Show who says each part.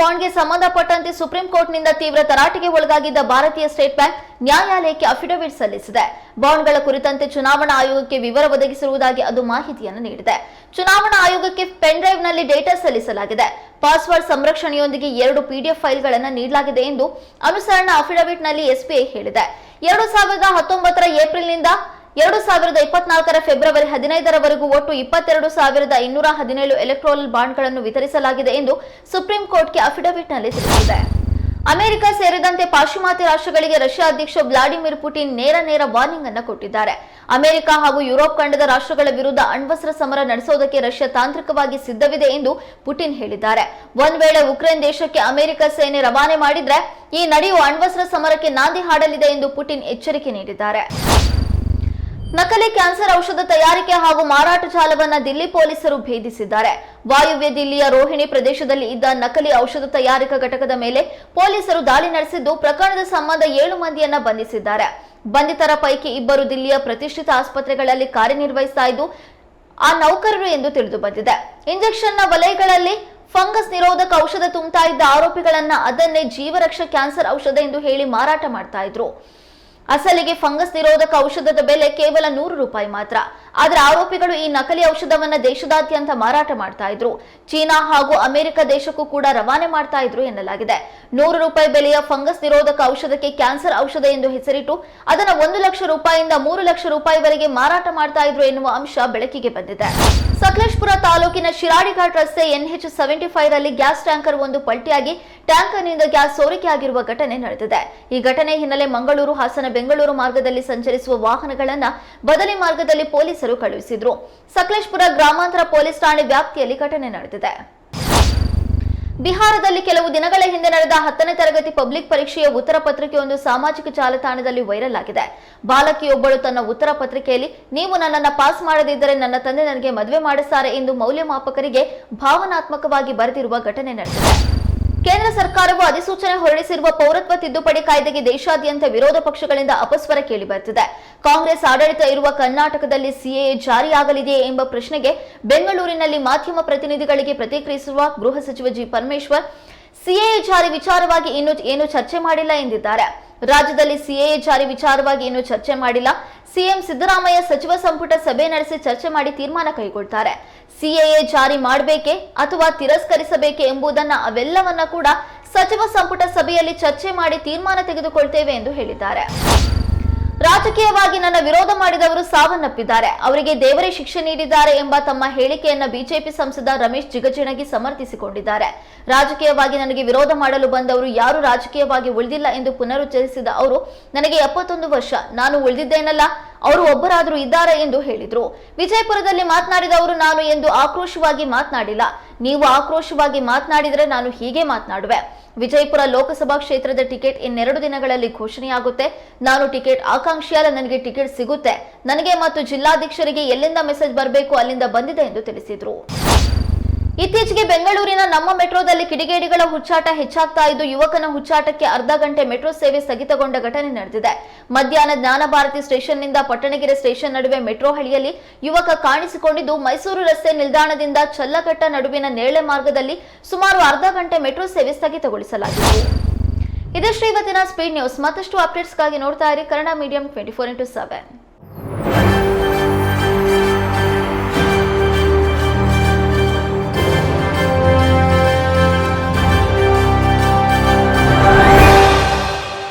Speaker 1: ಬಾಂಡ್ಗೆ ಸಂಬಂಧಪಟ್ಟಂತೆ ಸುಪ್ರೀಂ ಕೋರ್ಟ್ನಿಂದ ತೀವ್ರ ತರಾಟೆಗೆ ಒಳಗಾಗಿದ್ದ ಭಾರತೀಯ ಸ್ಟೇಟ್ ಬ್ಯಾಂಕ್ ನ್ಯಾಯಾಲಯಕ್ಕೆ ಅಫಿಡವಿಟ್ ಸಲ್ಲಿಸಿದೆ. ಬಾಂಡ್ಗಳ ಕುರಿತಂತೆ ಚುನಾವಣಾ ಆಯೋಗಕ್ಕೆ ವಿವರ ಒದಗಿಸಿರುವುದಾಗಿ ಅದು ಮಾಹಿತಿಯನ್ನು ನೀಡಿದೆ. ಚುನಾವಣಾ ಆಯೋಗಕ್ಕೆ ಪೆನ್ ಡ್ರೈವ್ನಲ್ಲಿ ಡೇಟಾ ಸಲ್ಲಿಸಲಾಗಿದೆ. ಪಾಸ್ವರ್ಡ್ ಸಂರಕ್ಷಣೆಯೊಂದಿಗೆ ಎರಡು ಪಿಡಿಎಫ್ ಫೈಲ್ಗಳನ್ನು ನೀಡಲಾಗಿದೆ ಎಂದು ಅನುಸರಣಾ ಅಫಿಡವಿಟ್ನಲ್ಲಿ ಎಸ್ಬಿಐ ಹೇಳಿದೆ. ಎರಡು ಸಾವಿರದ ಹತ್ತೊಂಬತ್ತರ ಏಪ್ರಿಲ್ನಿಂದ ಎರಡು ಸಾವಿರದ ಇಪ್ಪತ್ನಾಲ್ಕರ ಫೆಬ್ರವರಿ ಹದಿನೈದರವರೆಗೂ ಒಟ್ಟು ಇಪ್ಪತ್ತೆರಡು ಸಾವಿರದ ಇನ್ನೂರ ಹದಿನೇಳು ಎಲೆಕ್ಟ್ರೋಲ್ ಬಾಂಡ್ಗಳನ್ನು ವಿತರಿಸಲಾಗಿದೆ ಎಂದು ಸುಪ್ರೀಂ ಕೋರ್ಟ್ಗೆ ಅಫಿಡವಿಟ್ನಲ್ಲಿ ತಿಳಿಸಿದೆ. ಅಮೆರಿಕ ಸೇರಿದಂತೆ ಪಾಶ್ಚಿಮಾತ್ಯ ರಾಷ್ಟ್ರಗಳಿಗೆ ರಷ್ಯಾ ಅಧ್ಯಕ್ಷ ವ್ಲಾಡಿಮಿರ್ ಪುಟಿನ್ ನೇರ ನೇರ ವಾರ್ನಿಂಗ್ ಅನ್ನು ಕೊಟ್ಟಿದ್ದಾರೆ. ಅಮೆರಿಕ ಹಾಗೂ ಯುರೋಪ್ ಖಂಡದ ರಾಷ್ಟ್ರಗಳ ವಿರುದ್ಧ ಅಣ್ವಸ್ತ್ರ ಸಮರ ನಡೆಸೋದಕ್ಕೆ ರಷ್ಯಾ ತಾಂತ್ರಿಕವಾಗಿ ಸಿದ್ಧವಿದೆ ಎಂದು ಪುಟಿನ್ ಹೇಳಿದ್ದಾರೆ. ಒಂದ್ ವೇಳೆ ಉಕ್ರೇನ್ ದೇಶಕ್ಕೆ ಅಮೆರಿಕ ಸೇನೆ ರವಾನೆ ಮಾಡಿದ್ರೆ ಈ ನಡೆಯುವ ಅಣ್ವಸ್ತ್ರ ಸಮರಕ್ಕೆ ನಾಂದಿ ಹಾಡಲಿದೆ ಎಂದು ಪುಟಿನ್ ಎಚ್ಚರಿಕೆ ನೀಡಿದ್ದಾರೆ. ನಕಲಿ ಕ್ಯಾನ್ಸರ್ ಔಷಧ ತಯಾರಿಕೆ ಹಾಗೂ ಮಾರಾಟ ಜಾಲವನ್ನು ದಿಲ್ಲಿ ಪೊಲೀಸರು ಭೇದಿಸಿದ್ದಾರೆ. ವಾಯುವ್ಯ ದಿಲ್ಲಿಯ ರೋಹಿಣಿ ಪ್ರದೇಶದಲ್ಲಿ ಇದ್ದ ನಕಲಿ ಔಷಧ ತಯಾರಿಕಾ ಘಟಕದ ಮೇಲೆ ಪೊಲೀಸರು ದಾಳಿ ನಡೆಸಿದ್ದು ಪ್ರಕರಣದ ಸಂಬಂಧ ಏಳು ಮಂದಿಯನ್ನ ಬಂಧಿಸಿದ್ದಾರೆ. ಬಂಧಿತರ ಪೈಕಿ ಇಬ್ಬರು ದಿಲ್ಲಿಯ ಪ್ರತಿಷ್ಠಿತ ಆಸ್ಪತ್ರೆಗಳಲ್ಲಿ ಕಾರ್ಯನಿರ್ವಹಿಸ್ತಾ ಇದ್ದು, ಆ ನೌಕರರು ಎಂದು ತಿಳಿದು ಬಂದಿದೆ. ಇಂಜೆಕ್ಷನ್ನ ವಲಯಗಳಲ್ಲಿ ಫಂಗಸ್ ನಿರೋಧಕ ಔಷಧ ತುಂಬುತ್ತಾ ಇದ್ದ ಆರೋಪಿಗಳನ್ನ ಅದನ್ನೇ ಜೀವರಕ್ಷ ಕ್ಯಾನ್ಸರ್ ಔಷಧ ಎಂದು ಹೇಳಿ ಮಾರಾಟ ಮಾಡ್ತಾ ಇದ್ರು. ಅಸಲಿಗೆ ಫಂಗಸ್ ನಿರೋಧಕ ಔಷಧದ ಬೆಲೆ ಕೇವಲ ನೂರು ರೂಪಾಯಿ ಮಾತ್ರ. ಆದರೆ ಆರೋಪಿಗಳು ಈ ನಕಲಿ ಔಷಧವನ್ನ ದೇಶದಾದ್ಯಂತ ಮಾರಾಟ ಮಾಡ್ತಾ ಇದ್ರು. ಚೀನಾ ಹಾಗೂ ಅಮೆರಿಕ ದೇಶಕ್ಕೂ ಕೂಡ ರವಾನೆ ಮಾಡ್ತಾ ಇದ್ರು ಎನ್ನಲಾಗಿದೆ. ನೂರು ರೂಪಾಯಿ ಬೆಲೆಯ ಫಂಗಸ್ ನಿರೋಧಕ ಔಷಧಕ್ಕೆ ಕ್ಯಾನ್ಸರ್ ಔಷಧ ಎಂದು ಹೆಸರಿಟ್ಟು ಅದನ್ನ ಒಂದು ಲಕ್ಷ ರೂಪಾಯಿಯಿಂದ ಮೂರು ಲಕ್ಷ ರೂಪಾಯಿವರೆಗೆ ಮಾರಾಟ ಮಾಡ್ತಾ ಇದ್ರು ಎನ್ನುವ ಅಂಶ ಬೆಳಕಿಗೆ ಬಂದಿದೆ. ಸಕಲೇಶ್ಪುರ ತಾಲೂಕಿನ ಶಿರಾಡಿಘಾಟ್ ರಸ್ತೆ ಎನ್ಎಚ್ ಸೆವೆಂಟಿ ಫೈವ್ ರಲ್ಲಿ ಗ್ಯಾಸ್ ಟ್ಯಾಂಕರ್ ಒಂದು ಪಲ್ಟಿಯಾಗಿ ಟ್ಯಾಂಕರ್ನಿಂದ ಗ್ಯಾಸ್ ಸೋರಿಕೆಯಾಗಿರುವ ಘಟನೆ ನಡೆದಿದೆ. ಈ ಘಟನೆ ಹಿನ್ನೆಲೆ ಮಂಗಳೂರು ಹಾಸನ ಬೆಂಗಳೂರು ಮಾರ್ಗದಲ್ಲಿ ಸಂಚರಿಸುವ ವಾಹನಗಳನ್ನ ಬದಲಿ ಮಾರ್ಗದಲ್ಲಿ ಪೊಲೀಸರು ಕಳುಹಿಸಿದ್ರು. ಸಕಲೇಶ್ಪುರ ಗ್ರಾಮಾಂತರ ಪೊಲೀಸ್ ಠಾಣೆ ವ್ಯಾಪ್ತಿಯಲ್ಲಿ ಘಟನೆ ನಡೆದಿದೆ. ಬಿಹಾರದಲ್ಲಿ ಕೆಲವು ದಿನಗಳ ಹಿಂದೆ ನಡೆದ ಹತ್ತನೇ ತರಗತಿ ಪಬ್ಲಿಕ್ ಪರೀಕ್ಷೆಯ ಉತ್ತರ ಪತ್ರಿಕೆಯೊಂದು ಸಾಮಾಜಿಕ ಜಾಲತಾಣದಲ್ಲಿ ವೈರಲ್ ಆಗಿದೆ. ಬಾಲಕಿಯೊಬ್ಬಳು ತನ್ನ ಉತ್ತರ ಪತ್ರಿಕೆಯಲ್ಲಿ, ನೀವು ನನ್ನನ್ನು ಪಾಸ್ ಮಾಡದಿದ್ದರೆ ನನ್ನ ತಂದೆ ನನಗೆ ಮದುವೆ ಮಾಡುತ್ತಾರೆ ಎಂದು ಮೌಲ್ಯಮಾಪಕರಿಗೆ ಭಾವನಾತ್ಮಕವಾಗಿ ಬರೆದಿರುವ ಘಟನೆ ನಡೆದಿದೆ. ಕೇಂದ್ರ ಸರ್ಕಾರವು ಅಧಿಸೂಚನೆ ಹೊರಡಿಸಿರುವ ಪೌರತ್ವ ತಿದ್ದುಪಡಿ ಕಾಯ್ದೆಗೆ ದೇಶಾದ್ಯಂತ ವಿರೋಧ ಪಕ್ಷಗಳಿಂದ ಅಪಸ್ವರ ಕೇಳಿಬರುತ್ತಿದೆ ಕಾಂಗ್ರೆಸ್ ಆಡಳಿತ ಇರುವ ಕರ್ನಾಟಕದಲ್ಲಿ ಸಿಎಎ ಜಾರಿಯಾಗಲಿದೆಯೇ ಎಂಬ ಪ್ರಶ್ನೆಗೆ ಬೆಂಗಳೂರಿನಲ್ಲಿ ಮಾಧ್ಯಮ ಪ್ರತಿನಿಧಿಗಳಿಗೆ ಪ್ರತಿಕ್ರಿಯಿಸಿರುವ ಗೃಹ ಸಚಿವ ಜಿ ಪರಮೇಶ್ವರ್, ಸಿಎಎ ಜಾರಿ ವಿಚಾರವಾಗಿ ಇನ್ನೂ ಏನು ಚರ್ಚೆ ಮಾಡಿಲ್ಲ ಎಂದಿದ್ದಾರೆ. ರಾಜ್ಯದಲ್ಲಿ ಸಿಎಎ ಜಾರಿ ವಿಚಾರವಾಗಿ ಇನ್ನೂ ಚರ್ಚೆ ಮಾಡಿಲ್ಲ. ಸಿಎಂ ಸಿದ್ದರಾಮಯ್ಯ ಸಚಿವ ಸಂಪುಟ ಸಭೆ ನಡೆಸಿ ಚರ್ಚೆ ಮಾಡಿ ತೀರ್ಮಾನ ಕೈಗೊಳ್ತಾರೆ. ಸಿಎಎ ಜಾರಿ ಮಾಡಬೇಕೆ ಅಥವಾ ತಿರಸ್ಕರಿಸಬೇಕೆ ಎಂಬುದನ್ನ ಅವೆಲ್ಲವನ್ನ ಕೂಡ ಸಚಿವ ಸಂಪುಟ ಸಭೆಯಲ್ಲಿ ಚರ್ಚೆ ಮಾಡಿ ತೀರ್ಮಾನ ತೆಗೆದುಕೊಳ್ತೇವೆ ಎಂದು ಹೇಳಿದ್ದಾರೆ. ರಾಜಕೀಯವಾಗಿ ನನ್ನ ವಿರೋಧ ಮಾಡಿದವರು ಸಾವನ್ನಪ್ಪಿದ್ದಾರೆ. ಅವರಿಗೆ ದೇವರೇ ಶಿಕ್ಷೆ ನೀಡಿದ್ದಾರೆ ಎಂಬ ತಮ್ಮ ಹೇಳಿಕೆಯನ್ನ ಬಿಜೆಪಿ ಸಂಸದ ರಮೇಶ್ ಜಿಗಜಿಣಗಿ ಸಮರ್ಥಿಸಿಕೊಂಡಿದ್ದಾರೆ. ರಾಜಕೀಯವಾಗಿ ನನಗೆ ವಿರೋಧ ಮಾಡಲು ಬಂದವರು ಯಾರು ರಾಜಕೀಯವಾಗಿ ಉಳಿದಿಲ್ಲ ಎಂದು ಪುನರುಚ್ಚರಿಸಿದ ಅವರು, ನನಗೆ ಎಪ್ಪತ್ತೊಂದು ವರ್ಷ. ನಾನು ಉಳಿದಿದ್ದೇನಲ್ಲ ಅವರು ಒಬ್ಬರಾದರೂ ಇದ್ದಾರೆ ಎಂದು ಹೇಳಿದ್ರು. ವಿಜಯಪುರದಲ್ಲಿ ಮಾತನಾಡಿದ ಅವರು, ನಾನು ಎಂದು ಆಕ್ರೋಶವಾಗಿ ಮಾತನಾಡಿಲ್ಲ. ನೀವು ಆಕ್ರೋಶವಾಗಿ ಮಾತನಾಡಿದರೆ ನಾನು ಹೀಗೆ ಮಾತನಾಡುವೆ. ವಿಜಯಪುರ ಲೋಕಸಭಾ ಕ್ಷೇತ್ರದ ಟಿಕೆಟ್ ಇನ್ನೆರಡು ದಿನಗಳಲ್ಲಿ ಘೋಷಣೆಯಾಗುತ್ತೆ. ನಾನು ಟಿಕೆಟ್ ಆಕಾಂಕ್ಷಿಯಲ್ಲ ನನಗೆ ಟಿಕೆಟ್ ಸಿಗುತ್ತೆ. ನನಗೆ ಮತ್ತು ಜಿಲ್ಲಾಧ್ಯಕ್ಷರಿಗೆ ಎಲ್ಲಿಂದ ಮೆಸೇಜ್ ಬರಬೇಕು, ಅಲ್ಲಿಂದ ಬಂದಿದೆ ಎಂದು ತಿಳಿಸಿದ್ರು. ಇತ್ತೀಚೆಗೆ ಬೆಂಗಳೂರಿನ ನಮ್ಮ ಮೆಟ್ರೋದಲ್ಲಿ ಕಿಡಿಗೇಡಿಗಳ ಹುಚ್ಚಾಟ ಹೆಚ್ಚಾಗ್ತಾ ಇದ್ದು ಯುವಕನ ಹುಚ್ಚಾಟಕ್ಕೆ ಅರ್ಧ ಗಂಟೆ ಮೆಟ್ರೋ ಸೇವೆ ಸ್ಥಗಿತಗೊಂಡ ಘಟನೆ ನಡೆದಿದೆ. ಮಧ್ಯಾಹ್ನ ಜ್ಞಾನಭಾರತಿ ಸ್ಟೇಷನ್ನಿಂದ ಪಟ್ಟಣಗೆರೆ ಸ್ಟೇಷನ್ ನಡುವೆ ಮೆಟ್ರೋ ಹಳಿಯಲ್ಲಿ ಯುವಕ ಕಾಣಿಸಿಕೊಂಡಿದ್ದು ಮೈಸೂರು ರಸ್ತೆ ನಿಲ್ದಾಣದಿಂದ ಚಲ್ಲಘಟ್ಟ ನಡುವಿನ ನೇಳೆ ಮಾರ್ಗದಲ್ಲಿ ಸುಮಾರು ಅರ್ಧ ಗಂಟೆ ಮೆಟ್ರೋ ಸೇವೆ ಸ್ಥಗಿತಗೊಳಿಸಲಾಗಿದೆ. ಇದಷ್ಟು ಇವತ್ತಿನ ಸ್ಪೀಡ್ ನ್ಯೂಸ್ ಮತ್ತಷ್ಟು ಅಪ್ಡೇಟ್ಸ್ಗಾಗಿ ನೋಡ್ತಾ ಇರಿ Kannada medium twenty four into seven